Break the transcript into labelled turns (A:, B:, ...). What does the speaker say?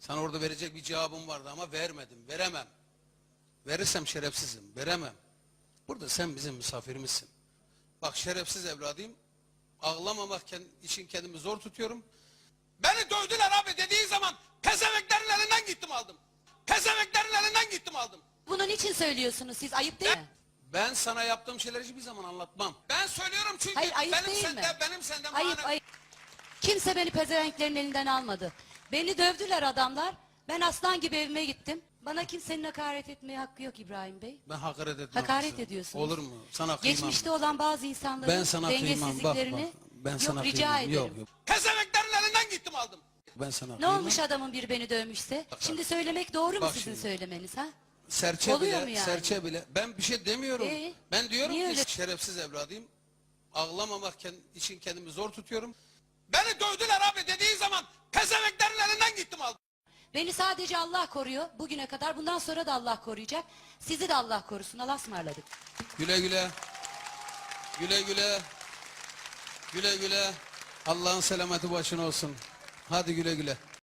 A: Sana orada verecek bir cevabım vardı ama vermedim. Veremem. Verirsem şerefsizim. Veremem. Burada sen bizim misafirimizsin. Bak şerefsiz evladıyım. Ağlamamak için kendimi zor tutuyorum. Beni dövdüler abi dediği zaman pezeveklerin elinden gittim aldım. Pezeveklerin elinden gittim aldım.
B: Bunu niçin söylüyorsunuz siz? Ayıp değil mi?
A: Ben sana yaptığım şeyleri hiçbir zaman anlatmam. Ben söylüyorum çünkü
B: Hayır ayıp
A: benim
B: değil
A: sende,
B: mi?
A: benim sende
B: Ayıp
A: manem-
B: ayıp. Kimse beni pezevenklerin elinden almadı. Beni dövdüler adamlar. Ben aslan gibi evime gittim. Bana kimsenin hakaret etmeye hakkı yok İbrahim Bey.
A: Ben hakaret etmem.
B: Hakaret
A: kızım.
B: ediyorsunuz.
A: Olur mu? Sana kıymam.
B: Geçmişte olan bazı insanların
A: ben sana kıymam. Bak,
B: dengesizliklerini
A: bak. Ben
B: yok
A: sana
B: rica
A: kıymam.
B: ederim.
A: Yok yok. Pezeveklerin elinden gittim aldım. Ben sana
B: Ne
A: kıymam.
B: olmuş adamın biri beni dövmüşse? Şimdi söylemek doğru mu
A: Bak
B: sizin
A: şimdi.
B: söylemeniz ha?
A: Serçe
B: Oluyor
A: bile,
B: mu yani?
A: serçe bile. Ben bir şey demiyorum.
B: Ee,
A: ben diyorum
B: niye
A: ki
B: öyle-
A: şerefsiz evladıyım. Ağlamamak için kendimi zor tutuyorum. Beni dövdüler abi dediği zaman pezeveklerin elinden gittim aldım.
B: Beni sadece Allah koruyor bugüne kadar. Bundan sonra da Allah koruyacak. Sizi de Allah korusun. Allah'a ısmarladık.
A: Güle güle. Güle güle. Güle güle. Allah'ın selameti başına olsun. Hadi güle güle.